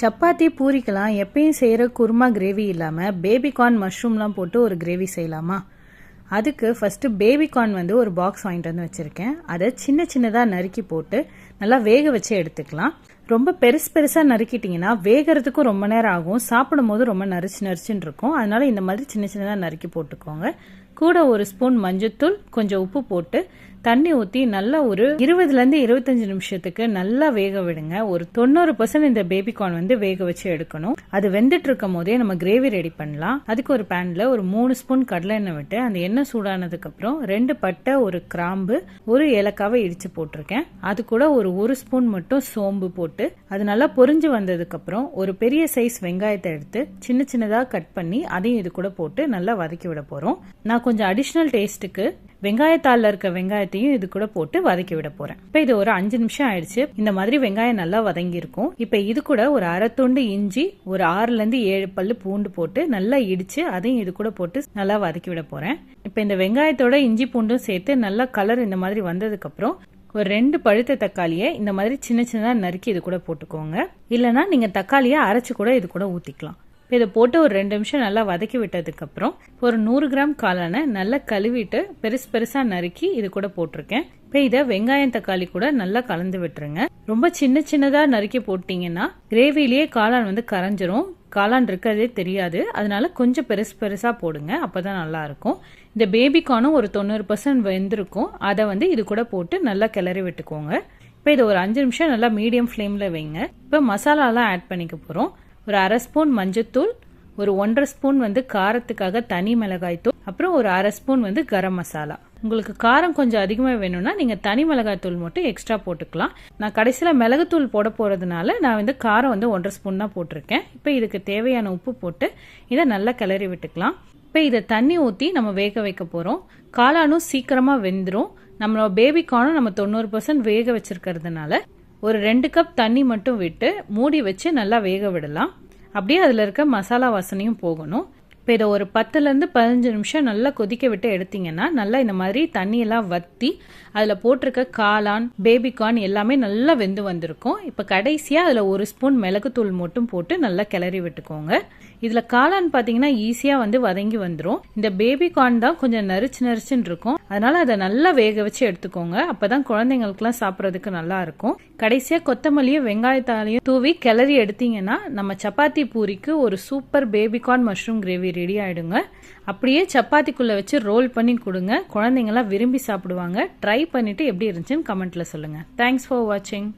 சப்பாத்தி பூரிக்கெல்லாம் எப்பயும் செய்கிற குருமா கிரேவி இல்லாமல் பேபிகார்ன் மஷ்ரூம்லாம் போட்டு ஒரு கிரேவி செய்யலாமா? அதுக்கு ஃபஸ்ட்டு பேபிகார்ன் வந்து ஒரு பாக்ஸ் வாங்கிட்டு வந்து வச்சுருக்கேன். அதை சின்ன சின்னதாக நறுக்கி போட்டு நல்லா வேக வச்சு எடுத்துக்கலாம். ரொம்ப பெருசு பெருசாக நறுக்கிட்டிங்கன்னா வேகிறதுக்கும் ரொம்ப நேரம் ஆகும். சாப்பிடும் போது ரொம்ப நரிச்சு நரிச்சுன்னு இருக்கும். அதனால இந்த மாதிரி சின்ன சின்னதாக நறுக்கி போட்டுக்கோங்க. கூட ஒரு ஸ்பூன் மஞ்சத்தூள் கொஞ்சம் உப்பு போட்டு தண்ணி ஊற்றி நல்லா ஒரு இருபதுலேருந்து இருபத்தஞ்சு நிமிஷத்துக்கு நல்லா வேக விடுங்க. ஒரு தொண்ணூறு பர்சன்ட் இந்த பேபிகார்ன் வந்து வேக வச்சு எடுக்கணும். அது வெந்துட்டு இருக்கும் போதே நம்ம கிரேவி ரெடி பண்ணலாம். அதுக்கு ஒரு பேனில் ஒரு மூணு ஸ்பூன் கடலை எண்ணெய் விட்டு அந்த எண்ணெய் சூடானதுக்கப்புறம் ரெண்டு பட்டை ஒரு கிராம்பு ஒரு ஏலக்காவை இடித்து போட்டிருக்கேன். அது கூட ஒரு ஒரு ஸ்பூன் மட்டும் சோம்பு போட்டு அது நல்லா பொரிஞ்சு வந்ததுக்கப்புறம் ஒரு பெரிய சைஸ் வெங்காயத்தை எடுத்து சின்ன சின்னதாக கட் பண்ணி அதையும் இது கூட போட்டு நல்லா வதக்கி விட போகிறோம் நான் கொஞ்சம் அடிஷ்னல் டேஸ்ட்டுக்கு வெங்காயத்தாளில் இருக்க வெங்காயத்தையும் இது கூட போட்டு வதக்கி விட போறேன். இப்போ இது ஒரு அஞ்சு நிமிஷம் ஆயிடுச்சு. இந்த மாதிரி வெங்காயம் நல்லா வதங்கி இருக்கும் இப்போ இது கூட ஒரு அரை துண்டு இஞ்சி ஒரு ஆறுல இருந்து ஏழு பல்லு பூண்டு போட்டு நல்லா இடிச்சு அதையும் இது கூட போட்டு நல்லா வதக்கி விட போறேன். இப்போ இந்த வெங்காயத்தோட இஞ்சி பூண்டும் சேர்த்து நல்லா கலர் இந்த மாதிரி வந்ததுக்கு அப்புறம் ஒரு ரெண்டு பழுத்த தக்காளியை இந்த மாதிரி சின்ன சின்னதாக நறுக்கி இது கூட போட்டுக்கோங்க. இல்லைனா நீங்கள் தக்காளியை அரைச்சி கூட இது கூட ஊற்றிக்கலாம் இப்போ இதை போட்டு ஒரு ரெண்டு நிமிஷம் நல்லா வதக்கி விட்டதுக்கப்புறம் ஒரு நூறு கிராம் காளானை நல்லா கழுவிட்டு பெருசு பெருசாக நறுக்கி இது கூட போட்டிருக்கேன். இப்போ இதை வெங்காயம் தக்காளி கூட நல்லா கலந்து விட்டுருங்க. ரொம்ப சின்ன சின்னதாக நறுக்கி போட்டிங்கன்னா கிரேவிலேயே காளான் வந்து கரைஞ்சிரும். காளான் இருக்கிறதே தெரியாது. அதனால கொஞ்சம் பெருசு பெருசாக போடுங்க. அப்போ தான் நல்லாயிருக்கும் இந்த பேபிக்கானும் ஒரு தொண்ணூறு பர்சன்ட் வெந்திருக்கும். அதை வந்து இது கூட போட்டு நல்லா கிளறி விட்டுக்கோங்க. இப்போ இதை ஒரு அஞ்சு நிமிஷம் நல்லா மீடியம் ஃப்ளேமில் வைங்க. இப்போ மசாலாலாம் ஆட் பண்ணிக்க போகிறோம் ஒரு அரை ஸ்பூன் மஞ்சத்தூள் ஒரு ஒன்றரை ஸ்பூன் வந்து காரத்துக்காக தனி மிளகாய் தூள் அப்புறம் ஒரு அரை ஸ்பூன் வந்து கரம் மசாலா. உங்களுக்கு காரம் கொஞ்சம் அதிகமாக வேணும்னா நீங்கள் தனி மிளகாய் தூள் மட்டும் எக்ஸ்ட்ரா போட்டுக்கலாம். நான் கடைசியில் மிளகுத்தூள் போட போகிறதுனால நான் வந்து காரம் வந்து ஒன்றரை ஸ்பூன் தான் போட்டிருக்கேன். இப்போ இதுக்கு தேவையான உப்பு போட்டு இதை நல்லா கிளறி விட்டுக்கலாம். இப்போ இதை தண்ணி ஊற்றி நம்ம வேக வைக்க போகிறோம் காளானும் சீக்கிரமாக வெந்துடும் நம்மளோட பேபிக்கானும் நம்ம தொண்ணூறு பர்சன்ட் வேக வச்சிருக்கிறதுனால ஒரு ரெண்டு கப் தண்ணி மட்டும் விட்டு மூடி வச்சு நல்லா வேக விடலாம். அப்படியே அதில் இருக்க மசாலா வாசனையும் போகணும். இப்போ இதை ஒரு பத்துலேருந்து பதினஞ்சு நிமிஷம் நல்லா கொதிக்க விட்டு எடுத்தீங்கன்னா நல்லா இந்த மாதிரி தண்ணியெல்லாம் வத்தி அதில் போட்டிருக்க காளான் பேபிகார்ன் எல்லாமே நல்லா வெந்து வந்திருக்கும். இப்போ கடைசியாக அதில் ஒரு ஸ்பூன் மிளகுத்தூள் மட்டும் போட்டு நல்லா கிளறி விட்டுக்கோங்க. இதில் காளான் பார்த்தீங்கன்னா ஈஸியாக வந்து வதங்கி வந்துடும் இந்த பேபிகார்ன் தான் கொஞ்சம் நரிச்சு நரிச்சுன்னு இருக்கும். அதனால் அதை நல்லா வேக வச்சு எடுத்துக்கோங்க. அப்போ தான் குழந்தைங்களுக்குலாம் சாப்பிட்றதுக்கு நல்லா இருக்கும். கடைசியாக கொத்தமல்லியும் வெங்காயத்தாலையும் தூவி கிளறி எடுத்தீங்கன்னா நம்ம சப்பாத்தி பூரிக்கு ஒரு super baby corn mushroom gravy ready ஆகிடுங்க அப்படியே சப்பாத்திக்குள்ளே வச்சு ரோல் பண்ணி கொடுங்க. குழந்தைங்களாம் விரும்பி சாப்பிடுவாங்க. ட்ரை பண்ணிவிட்டு எப்படி இருந்துச்சுன்னு கமெண்ட்டில் சொல்லுங்கள் தேங்க்ஸ் ஃபார் வாட்சிங்